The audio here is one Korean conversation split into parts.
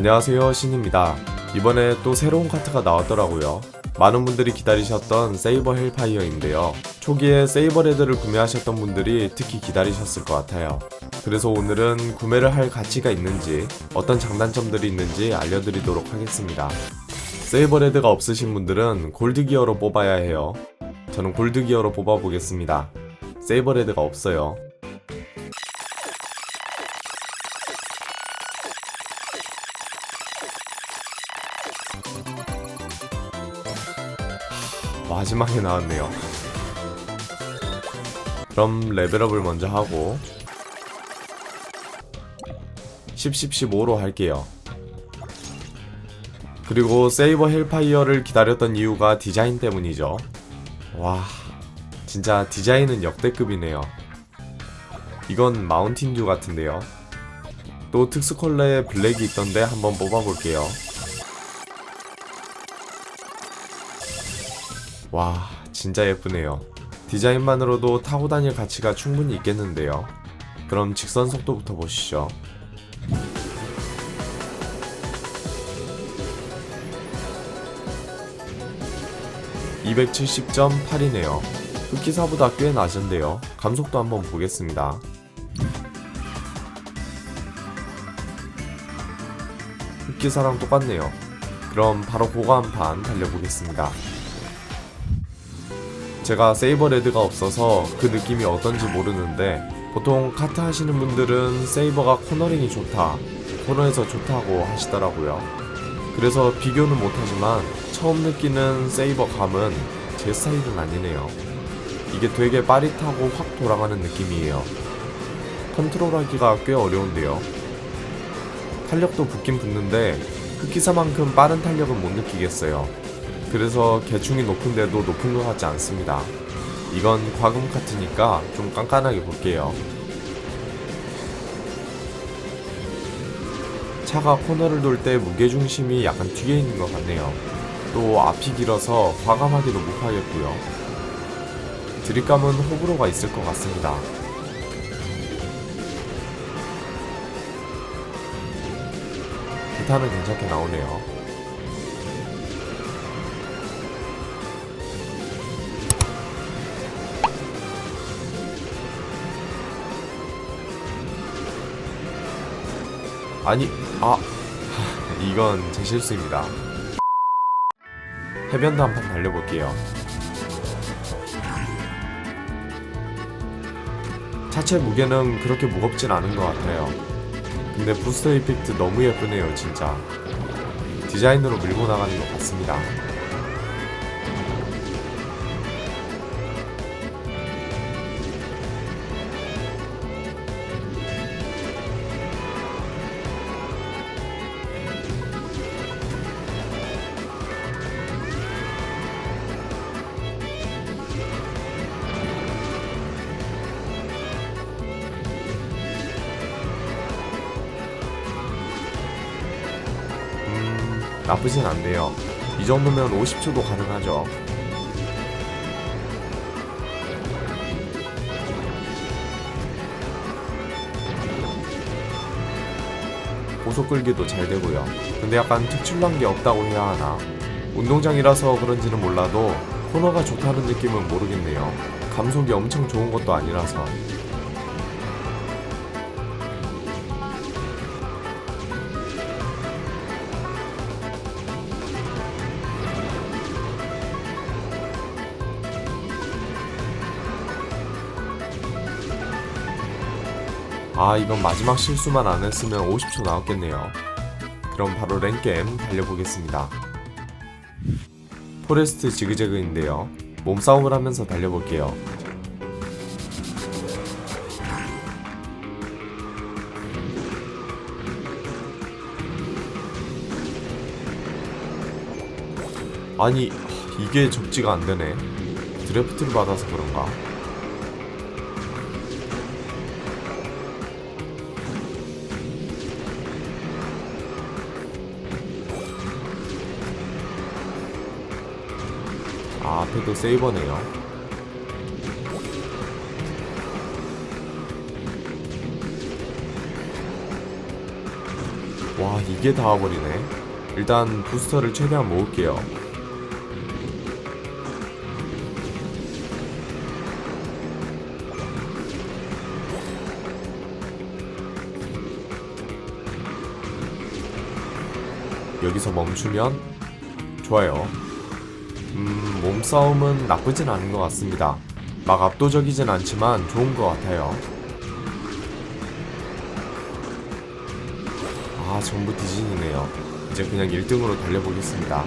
안녕하세요 신입니다. 이번에 또 새로운 카트가 나왔더라고요. 많은 분들이 기다리셨던 세이버 헬파이어인데요. 초기에 세이버 레드를 구매하셨던 분들이 특히 기다리셨을 것 같아요. 그래서 오늘은 구매를 할 가치가 있는지 어떤 장단점들이 있는지 알려드리도록 하겠습니다. 세이버 레드가 없으신 분들은 골드 기어로 뽑아야 해요. 저는 골드 기어로 뽑아보겠습니다. 세이버 레드가 없어요. 마지막에 나왔네요. 그럼 레벨업을 먼저 하고 10, 10, 15로 할게요. 그리고 세이버 헬파이어를 기다렸던 이유가 디자인 때문이죠. 와, 진짜 디자인은 역대급이네요. 이건 마운틴듀 같은데요. 또 특수 컬러의 블랙이 있던데 한번 뽑아볼게요. 와, 진짜 예쁘네요. 디자인만으로도 타고 다닐 가치가 충분히 있겠는데요. 그럼 직선 속도부터 보시죠. (270.8이네요) 흑기사보다 꽤 낮은데요 감속도 한번 보겠습니다 흑기사랑 똑같네요 그럼 바로 그거 한판 달려보겠습니다 제가 세이버 레드가 없어서 그 느낌이 어떤지 모르는데 보통 카트 하시는 분들은 세이버가 코너링이 좋다 코너에서 좋다고 하시더라고요. 그래서 비교는 못하지만 처음 느끼는 세이버 감은 제 스타일은 아니네요. 이게 되게 빠릿하고 확 돌아가는 느낌이에요. 컨트롤하기가 꽤 어려운데요. 탄력도 붙긴 붙는데 흑기사만큼 빠른 탄력은 못 느끼겠어요 그래서 개충이 높은데도 높은 것 같지 않습니다. 이건 과금 카트니까 좀 깐깐하게 볼게요. 차가 코너를 돌 때 무게중심이 약간 뒤에 있는 것 같네요. 또 앞이 길어서 과감하게도 못 하겠고요. 드립감은 호불호가 있을 것 같습니다. 기타는 괜찮게 나오네요. 아니, 아, 하, 이건 제 실수입니다. 해변도 한판 달려볼게요. 차체 무게는 그렇게 무겁진 않은 것 같아요. 근데 부스터 이펙트 너무 예쁘네요, 진짜. 디자인으로 밀고 나가는 것 같습니다. 나쁘진 않네요. 이 정도면 50초도 가능하죠. 고속 끌기도 잘 되고요. 근데 약간 특출난 게 없다고 해야 하나? 운동장이라서 그런지는 몰라도 코너가 좋다는 느낌은 모르겠네요. 감속이 엄청 좋은 것도 아니라서. 아 이건 마지막 실수만 안 했으면 50초 나왔겠네요. 그럼 바로 랭겜 달려보겠습니다. 포레스트 지그재그인데요. 몸싸움을 하면서 달려볼게요. 아니 이게 적지가 안되네. 드래프트를 받아서 그런가 아, 앞에도 세이버네요. 와 이게 다 와버리네. 일단 부스터를 최대한 모을게요. 여기서 멈추면 좋아요 음 몸싸움은 나쁘진 않은 것 같습니다. 막 압도적이진 않지만 좋은 것 같아요. 아 전부 디진이네요. 이제 그냥 1등으로 달려보겠습니다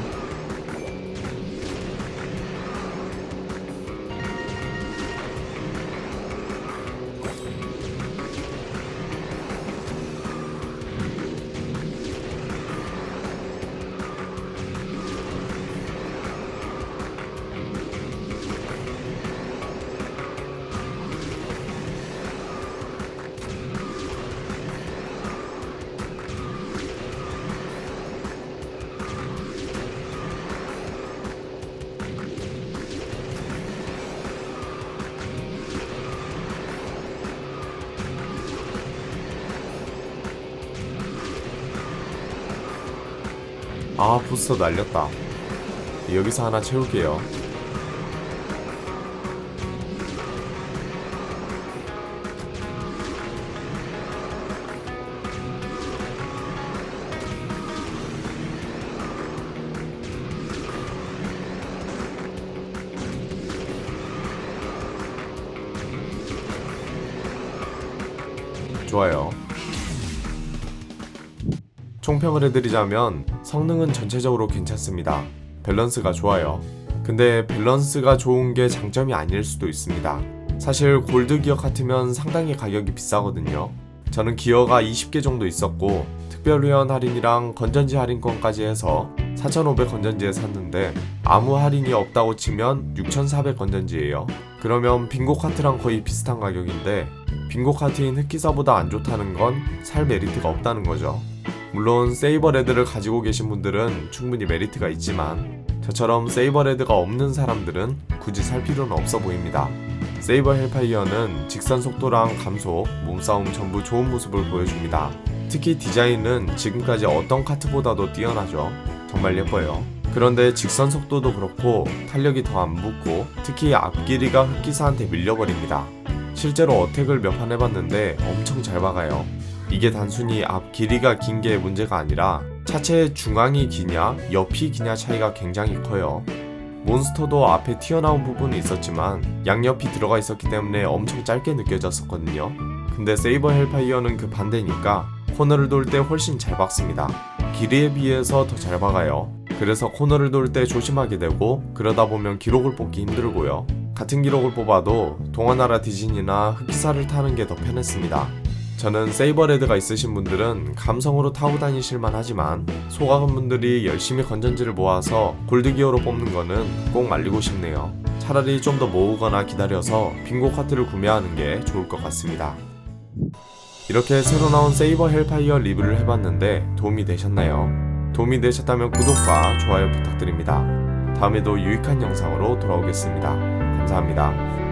아 부스터 날렸다. 여기서 하나 채울게요. 좋아요 총평을 해드리자면 성능은 전체적으로 괜찮습니다. 밸런스가 좋아요. 근데 밸런스가 좋은 게 장점이 아닐 수도 있습니다. 사실 골드 기어 같으면 상당히 가격이 비싸거든요. 저는 기어가 20개 정도 있었고 특별 회원 할인이랑 건전지 할인권까지 해서 4,500 건전지에 샀는데 아무 할인이 없다고 치면 6,400 건전지예요. 그러면 빙고 카트랑 거의 비슷한 가격인데 빙고 카트인 흑기사보다 안 좋다는 건 살 메리트가 없다는 거죠. 물론 세이버레드를 가지고 계신 분들은 충분히 메리트가 있지만 저처럼 세이버레드가 없는 사람들은 굳이 살 필요는 없어 보입니다. 세이버 헬파이어는 직선 속도랑 감속, 몸싸움 전부 좋은 모습을 보여줍니다. 특히 디자인은 지금까지 어떤 카트보다도 뛰어나죠. 정말 예뻐요. 그런데 직선 속도도 그렇고 탄력이 더 안 붙고 특히 앞길이가 흑기사한테 밀려버립니다. 실제로 어택을 몇 판 해봤는데 엄청 잘 박아요. 이게 단순히 앞 길이가 긴 게 문제가 아니라 차체의 중앙이 기냐 옆이 기냐 차이가 굉장히 커요. 몬스터도 앞에 튀어나온 부분이 있었지만 양옆이 들어가 있었기 때문에 엄청 짧게 느껴졌었거든요. 근데 세이버 헬파이어는 그 반대니까 코너를 돌 때 훨씬 잘 박습니다. 길이에 비해서 더 잘 박아요. 그래서 코너를 돌 때 조심하게 되고 그러다 보면 기록을 뽑기 힘들고요. 같은 기록을 뽑아도 동화나라 디즈니나 흑기사를 타는 게 더 편했습니다. 저는 세이버레드가 있으신 분들은 감성으로 타고 다니실만 하지만 소각은 분들이 열심히 건전지를 모아서 골드기어로 뽑는 거는 꼭 말리고 싶네요. 차라리 좀 더 모으거나 기다려서 빙고 카트를 구매하는 게 좋을 것 같습니다. 이렇게 새로 나온 세이버 헬파이어 리뷰를 해봤는데 도움이 되셨나요? 도움이 되셨다면 구독과 좋아요 부탁드립니다. 다음에도 유익한 영상으로 돌아오겠습니다. 감사합니다.